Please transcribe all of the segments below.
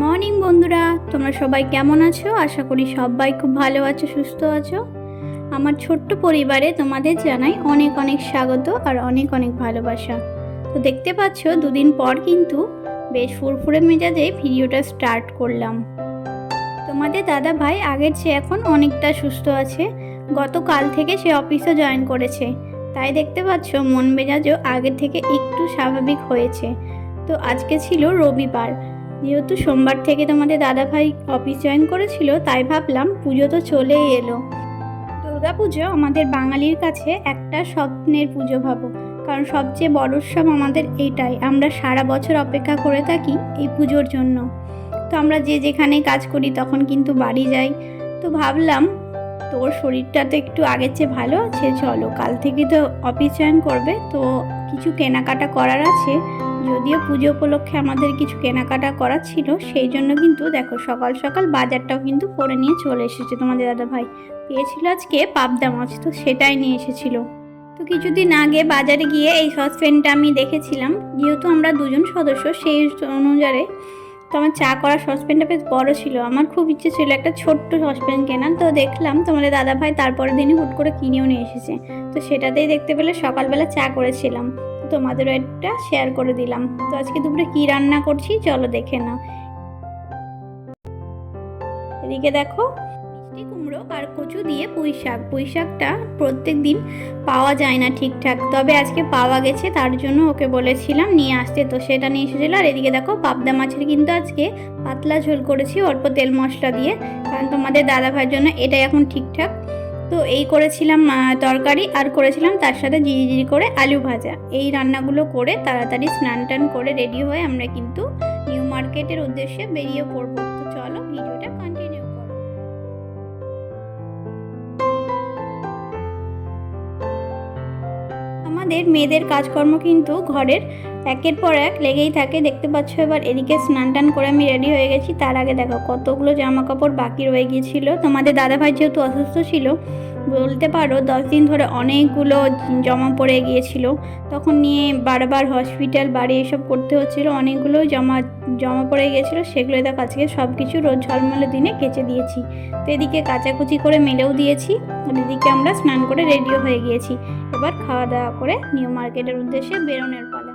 Morning বন্ধুরা। তোমরা সবাই কেমন আছো? আশা করি সবাই খুব ভালো আছো, সুস্থ আছো। আমার ছোট্ট পরিবারে তোমাদের জানাই অনেক অনেক স্বাগত আর অনেক অনেক ভালোবাসা। তো দেখতে পাচ্ছ, দুদিন পর কিন্তু বেশ ফুরফুরে মেজাজে ভিডিওটা স্টার্ট করলাম। তোমাদের দাদা ভাই আগের চেয়ে এখন অনেকটা সুস্থ আছে। গতকাল থেকে সে অফিসে জয়েন করেছে। তাই দেখতে পাচ্ছ, মন মেজাজও আগের থেকে একটু স্বাভাবিক হয়েছে। তো আজকে ছিল রবিবার। যেহেতু সোমবার থেকে তোমাদের দাদা ভাই অফিস জয়েন করেছিল, তাই ভাবলাম পুজো তো চলেই এলো। দুর্গা পুজো আমাদের বাঙালির কাছে একটা স্বপ্নের পুজো ভাবো, কারণ সবচেয়ে বড় উৎসব আমাদের এইটাই। আমরা সারা বছর অপেক্ষা করে থাকি এই পুজোর জন্য। তো আমরা যে যেখানে কাজ করি তখন কিন্তু বাড়ি যাই। তো ভাবলাম, তোর শরীরটা তো একটু আগের চেয়ে ভালো আছে, চলো। কাল থেকে তো অফিস জয়েন করবে, তো কিছু কেনাকাটা করার আছে। যদিও পুজো উপলক্ষে আমাদের কিছু কেনাকাটা করার ছিল, সেই জন্য কিন্তু দেখো সকাল সকাল বাজারটাও কিন্তু করে নিয়ে চলে এসেছে তোমাদের দাদা ভাই। পেয়েছিল আজকে পাবদা মাছ, তো সেটাই নিয়ে এসেছিল। তো কিছুদিন আগে বাজারে গিয়ে এই সসপ্যানটা আমি দেখেছিলাম, যেহেতু আমরা দুজন সদস্য, সেই অনুযায়ী তো আমার চা করার সসপ্যানটা বেশ বড় ছিল। আমার খুব ইচ্ছে ছিল একটা ছোট্ট সসপ্যান কেনার, তো দেখলাম তোমাদের দাদা ভাই তারপরের দিনই হুট করে কিনেও নিয়ে এসেছে। তো সেটাতেই দেখতে পেলে সকালবেলা চা করেছিলাম। তোমাদেরও একটা শেয়ার করে দিলাম। তো আজকে দুপুরে কি রান্না করছি চলো দেখে নাও। এদিকে দেখো, মিষ্টি কুমড়ো আর কচু দিয়ে পুঁই শাক। পুঁই শাকটা প্রত্যেক দিন পাওয়া যায় না ঠিকঠাক, তবে আজকে পাওয়া গেছে, তার জন্য ওকে বলেছিলাম নিয়ে আসতে, তো সেটা নিয়ে এসেছিল। আর এদিকে দেখো, পাবদা মাছের কিন্তু আজকে পাতলা ঝোল করেছি, অল্প তেল মশলা দিয়ে। কারণ তোমাদের দাদা ভাইয়ের জন্য এটাই এখন ঠিকঠাক। তো এই করেছিলাম তরকারি আর করেছিলাম তার সাথে জিরি জিরি করে আলু ভাজা। এই রান্নাগুলো করে তাড়াতাড়ি স্নান টান করে রেডি হয়ে আমরা কিন্তু নিউ মার্কেটের উদ্দেশ্যে বেরিয়ে পড়ব। আমাদের মেয়েদের কাজকর্ম কিন্তু ঘরের একের পর এক লেগেই থাকে। দেখতে পাচ্ছ এবার এদিকে স্নান টান করে আমি রেডি হয়ে গেছি। তার আগে দেখো কতগুলো জামা কাপড় বাকি রয়ে গিয়েছিল। তোমাদের দাদাভাই যেহেতু অসুস্থ ছিল বলতে পারো, দশ দিন ধরে অনেকগুলো জমা পড়ে গিয়েছিল। তখন নিয়ে বারবার হসপিটাল বাড়ি এসব করতে হচ্ছিল। অনেকগুলো জমা জমা পড়ে গিয়েছিল। সেগুলো দেখো, আজকে সব কিছু রোজ ঝলমলে দিনে কেচে দিয়েছি। তো এদিকে কাচাকুচি করে মেলেও দিয়েছি। এদিকে আমরা স্নান করে রেডিও হয়ে গিয়েছি। এবার খাওয়া দাওয়া করে নিউ মার্কেটের উদ্দেশ্যে বেরোনোর পালা।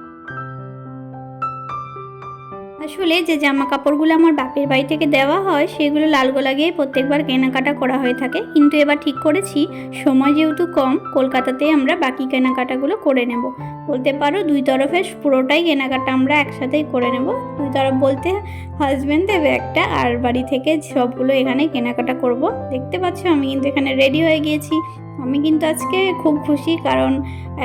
আসলে যে জামা কাপড়গুলো আমার বাপের বাড়ি থেকে দেওয়া হয়, সেগুলো লাল গোলা গিয়ে প্রত্যেকবার কেনাকাটা করা হয়ে থাকে। কিন্তু এবার ঠিক করেছি, সময় যেহেতু কম কলকাতাতে আমরা বাকি কেনাকাটাগুলো করে নেব। বলতে পারো দুই তরফের পুরোটাই কেনাকাটা আমরা একসাথেই করে নেব। দুই তরফ বলতে হাজব্যান্ড দেবে একটা, আর বাড়ি থেকে সবগুলো এখানে কেনাকাটা করব। দেখতে পাচ্ছ, আমি কিন্তু এখানে রেডি হয়ে গিয়েছি। আমি কিন্তু আজকে খুব খুশি, কারণ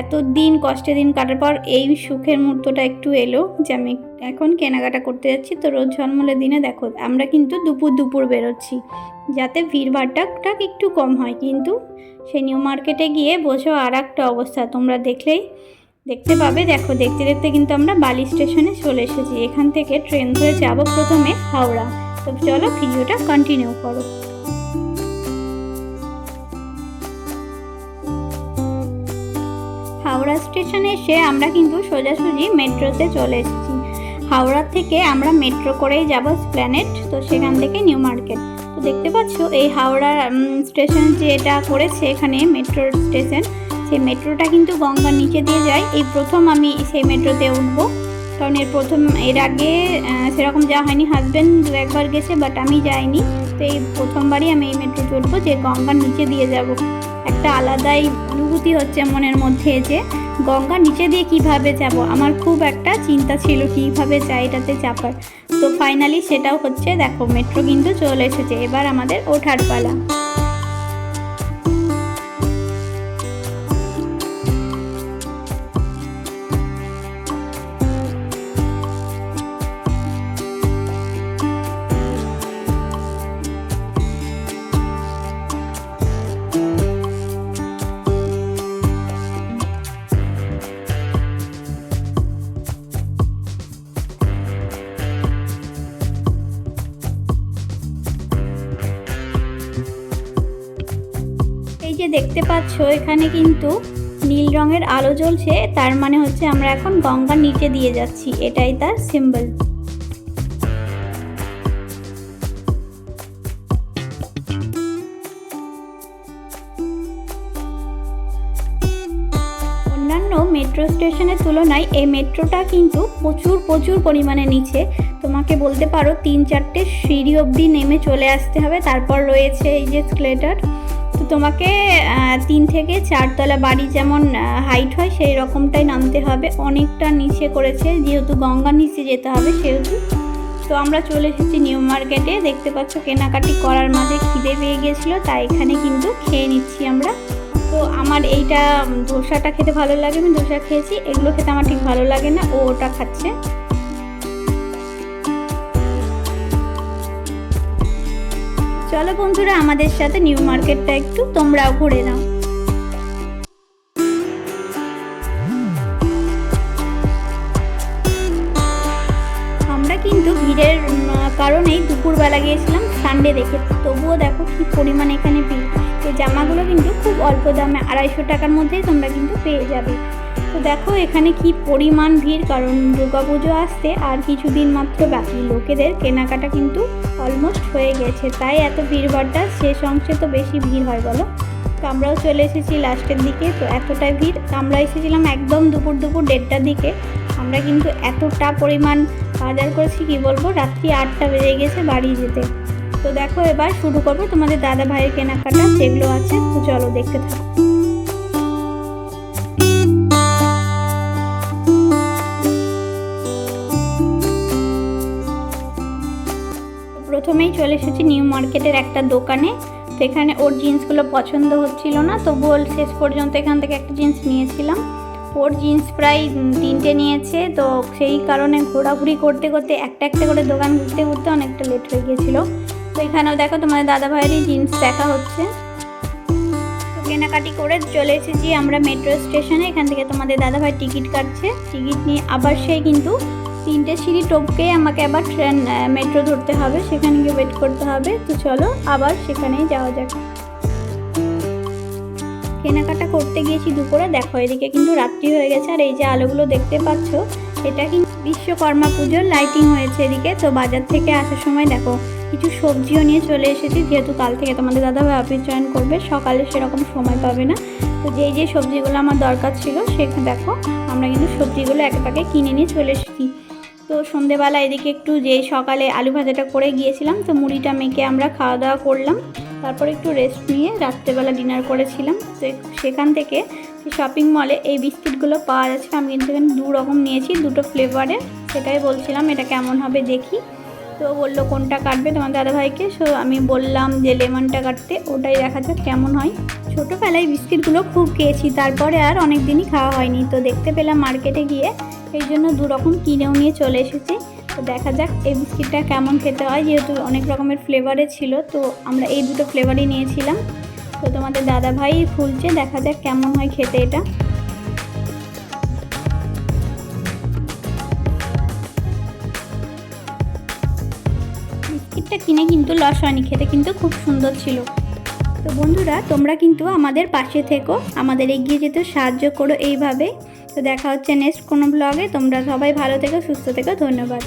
এত দিন কষ্টে দিন কাটার পর এই সুখের মুহূর্তটা একটু এলো যে আমি এখন কেনাকাটা করতে যাচ্ছি। তো রোজ ঝলমলে দিনে দেখো, আমরা কিন্তু দুপুর দুপুর বেরোচ্ছি, যাতে ভিড়ভাড়টা একটু কম হয়। কিন্তু সেই নিউ মার্কেটে গিয়ে বসেও আর একটা অবস্থা, তোমরা দেখলেই দেখতে পাবে? দেখো, দেখতে দেখতে কিন্তু আমরা বালি স্টেশনে চলে এসেছি। এখান থেকে ট্রেন ধরে যাব প্রথমে হাওড়া। তো চলো, ভিডিওটা কন্টিনিউ করো। হাওড়া স্টেশনে এসে আমরা কিন্তু সোজাসুজি মেট্রোতে চলে এসেছি। হাওড়া থেকে আমরা মেট্রো করেই যাব প্ল্যানেট তো সেখান থেকে নিউ মার্কেট। তো দেখতে পাচ্ছ, এই হাওড়া স্টেশন যে এটা করেছে এখানে মেট্রো স্টেশন সেই মেট্রোটা কিন্তু গঙ্গার নিচে দিয়ে যায়, এই প্রথম আমি সেই মেট্রোতে উঠবো। কারণ এর প্রথম, এর আগে সেরকম যাওয়া হয়নি হাজব্যান্ড দু একবার গেছে বাট আমি যাইনি। তো এই প্রথমবারই আমি এই মেট্রো চড়বো যে গঙ্গার নিচে দিয়ে যাব। একটা আলাদাই অনুভূতি হচ্ছে মনের মধ্যে যে গঙ্গা নিচে দিয়ে কীভাবে যাব? আমার খুব একটা চিন্তা ছিল কীভাবে যাই এটাতে চাপার তো ফাইনালি সেটাও হচ্ছে, দেখো, মেট্রো কিন্তু চলে এসেছে। এবার আমাদের ওঠার পালা। দেখতে পাচ্ছ, এখানে কিন্তু নীল রঙের আলো জ্বলছে। তার মানে হচ্ছে আমরা এখন গঙ্গার নিচে দিয়ে যাচ্ছি। এটাই তার সিম্বল অন্যান্য মেট্রো স্টেশনের তুলনায় এই মেট্রোটা কিন্তু প্রচুর প্রচুর পরিমাণে নিচে। তোমাকে বলতে পারো, তিন চারটে সিঁড়ি অবধি নেমে চলে আসতে হবে। তারপর রয়েছে এই যে স্কেলেটার তোমাকে তিন থেকে চারতলা বাড়ি যেমন হাইট হয়, সেই রকমটাই নামতে হবে। অনেকটা নিচে করেছে, যেহেতু গঙ্গা নিচে যেতে হবে সেহেতু। তো আমরা চলে এসেছি নিউ মার্কেটে। দেখতে পাচ্ছ কেনাকাটি করার মাঝে খিদে পেয়ে গেছিল, তাই এখানে কিন্তু খেয়ে নিচ্ছি আমরা। তো আমার এইটা ধোসাটা খেতে ভালো লাগে, আমি ধোসা খেয়েছি। এগুলো খেতে আমার ঠিক ভালো লাগে না, ও ওটা খাচ্ছে। চলো বন্ধুরা, আমাদের সাথে নিউ মার্কেটটা একটু তোমরাও ঘুরে নাও। আমরা কিন্তু ভিড়ের কারণেই দুপুরবেলা গিয়েছিলাম সানডে দেখে। তবুও দেখো কি পরিমাণ এখানে ভিড়। এই জামাগুলো কিন্তু খুব অল্প দামে, আড়াইশো টাকার মধ্যেই তোমরা কিন্তু পেয়ে যাবে। তো দেখো, এখানে কি পরিমাণ ভিড়, কারণ দুর্গা পুজো আসতে আর কিছুদিন মাত্র বাকি। লোকেদের কেনাকাটা কিন্তু অলমোস্ট হয়ে গেছে। তাই এত ভিড়ভাড়টা শেষ অংশে তো বেশি ভিড় হয়, বলো? তো আমরাও চলে এসেছি লাস্টের দিকে, তো এতটাই ভিড়। আমরা এসেছিলাম একদম দুপুর দুপুর দেড়টার দিকে। আমরা কিন্তু এতটা পরিমাণ বাজার করেছি, কি বলব, রাত্রি আটটা বেজে গেছে বাড়ি যেতে। তো দেখো, এবার শুরু করব তোমাদের দাদা ভাইয়ের কেনাকাটা, যেগুলো আছে। তো চলো দেখতে থাকো। চলে এসেছি নিউ মার্কেটের একটা দোকানে। সেখানে ওর জিন্সগুলো পছন্দ হচ্ছিল না তবুও শেষ পর্যন্ত এখান থেকে একটা জিন্স নিয়েছিলাম। ওর জিন্স প্রায় তিনটে নিয়েছে, তো সেই কারণে ঘোরাঘুরি করতে করতে একটা একটা করে দোকান ঘুরতে ঘুরতে অনেকটা লেট হয়ে গিয়েছিল। তো এখানেও দেখো তোমাদের দাদা ভাইয়েরই জিন্স দেখা হচ্ছে। তো কেনাকাটি করে চলে এসেছি আমরা মেট্রো স্টেশনে এখান থেকে তোমাদের দাদা ভাই টিকিট কাটছে। টিকিট নিয়ে আবার সেই কিন্তু তিনটে সিঁড়ি টপকেই আমাকে আবার ট্রেন মেট্রো ধরতে হবে, সেখানে গিয়ে ওয়েট করতে হবে। তো চলো, আবার সেখানেই যাওয়া যাক। কেনাকাটা করতে গিয়েছি দুপুরে, দেখো এদিকে কিন্তু রাত্রি হয়ে গেছে, আর এই যে আলোগুলো দেখতে পাচ্ছ, এটা কিন্তু বিশ্বকর্মা পুজোর লাইটিং হয়েছে এদিকে। তো বাজার থেকে আসার সময় দেখো, কিছু সবজিও নিয়ে চলে এসেছি, যেহেতু কাল থেকে তোমাদের দাদা ভাই অফিস জয়েন করবে, সকালে সেরকম সময় পাবে না। তো যেই যে সবজিগুলো আমার দরকার ছিল, সেখানে দেখো, আমরা কিন্তু সবজিগুলো এক পাকে কিনে নিয়ে চলে এসেছি। তো সন্ধেবেলা এদিকে একটু যে সকালে আলু ভাজাটা করে গিয়েছিলাম, তো মুড়িটা মেখে আমরা খাওয়া দাওয়া করলাম। তারপর একটু রেস্ট নিয়ে রাত্রেবেলা ডিনার করেছিলাম। তো সেখান থেকে শপিং মলে এই বিস্কিটগুলো পাওয়া যাচ্ছে আমি কিন্তু এখানে দু রকম নিয়েছি, দুটো ফ্লেভারে সেটাই বলছিলাম, এটা কেমন হবে দেখি। তো বলল, কোনটা কাটবে? তোমার দাদাভাইকে। সো আমি বললাম যে, লেমনটা কাটতে, ওটাই দেখা যাক কেমন হয়। ছোটোবেলায় বিস্কিটগুলো খুব খেয়েছি, তারপরে আর অনেক দিনই খাওয়া হয়নি। তো দেখতে পেলাম মার্কেটে গিয়ে এই জন্য দু রকম কিনেও নিয়ে চলে এসেছি। তো দেখা যাক এই বিস্কিটটা কেমন খেতে হয়, যেহেতু অনেক রকমের ফ্লেভারে ছিল, তো আমরা এই দুটো ফ্লেভারই নিয়েছিলাম। তো তোমাদের দাদা ভাই খুলছে, দেখা যাক কেমন হয় খেতে এটা। বিস্কিটটা কিনে কিন্তু লস হয়নি, খেতে কিন্তু খুব সুন্দর ছিল। তো বন্ধুরা, তোমরা কিন্তু আমাদের পাশে থেকো, আমাদের এগিয়ে যেতে সাহায্য করো এইভাবে। তো দেখা হচ্ছে নেক্সট কোনো ব্লগে তোমরা সবাই ভালো থেকো সুস্থ থেকো। ধন্যবাদ।